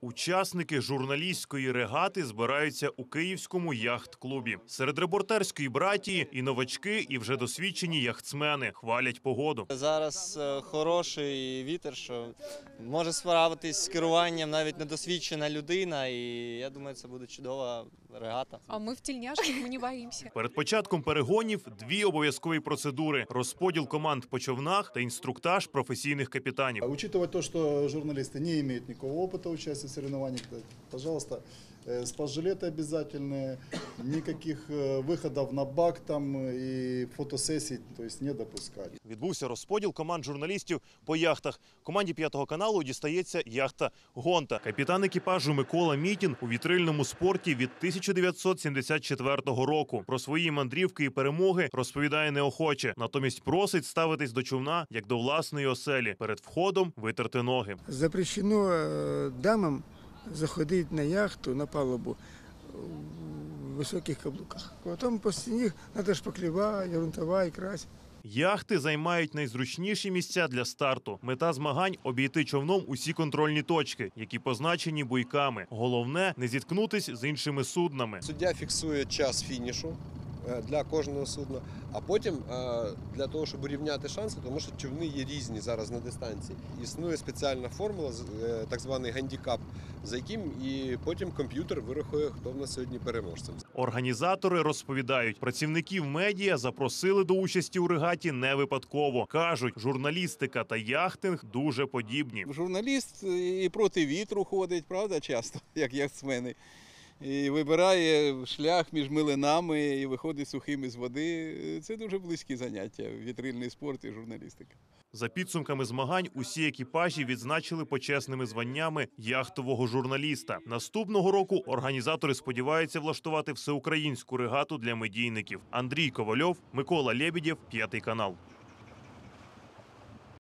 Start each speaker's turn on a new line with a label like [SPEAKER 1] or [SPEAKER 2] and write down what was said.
[SPEAKER 1] Учасники журналістської регати збираються у київському яхт-клубі. Серед репортерської братії і новачки, і вже досвідчені яхтсмени хвалять погоду.
[SPEAKER 2] Зараз е, хороший вітер, що може справитись з керуванням навіть недосвідчена людина, і я думаю, це буде чудова регата.
[SPEAKER 3] А мы в тельняшке, мы не боимся.
[SPEAKER 1] Перед початком перегонів дві обов'язкові процедури: розподіл команд по човнах та інструктаж професійних капітанів.
[SPEAKER 4] А Учитывая то, что журналисты не имеют никакого опыта участия соревнованиях, пожалуйста, спас-жилеты обязательные, никаких э, выходов на бак там э, и фотосессий, то есть не допускать.
[SPEAKER 1] Відбувся розподіл команд журналістів по яхтах. Команді п'ятого каналу дістається яхта Гонта. Капітан екіпажу Микола Мітін у вітрильному спорті від 1974 року. Про свої мандрівки і перемоги розповідає неохоче. Натомість просить ставитись до човна як до власної оселі. Перед входом витерти ноги.
[SPEAKER 5] Запрещено э, дамам заходить на яхту, на палубу в высоких каблуках. Потом после них надо шпаклева, грунтовая, крась.
[SPEAKER 1] Яхти займають найзручніші місця для старту. Мета змагань обійти човном усі контрольні точки, які позначені буйками. Головне не зіткнутись з іншими суднами.
[SPEAKER 6] Суддя фіксує час фінішу для кожного судна, а потім е, для того, щоб урівняти шанси, тому що човни є різні зараз на дистанції. Існує спеціальна формула, з- е, так званий гандікап, за яким і потім комп'ютер вирахує, хто в нас сьогодні переможцем.
[SPEAKER 1] Організатори розповідають, працівників медіа запросили до участі у регаті не випадково. кажуть, журналістика та яхтинг дуже подібні.
[SPEAKER 7] Журналіст і проти вітру ходить, правда, часто, як яхтсмени. І вибирає шлях між милинами і виходить сухим із води. Це дуже близькі заняття вітрильний спорт і журналістика.
[SPEAKER 1] За підсумками змагань, усі екіпажі відзначили почесними званнями яхтового журналіста. Наступного року організатори сподіваються влаштувати всеукраїнську регату для медійників. Андрій Ковальов, Микола Лєбідєв, п'ятий канал.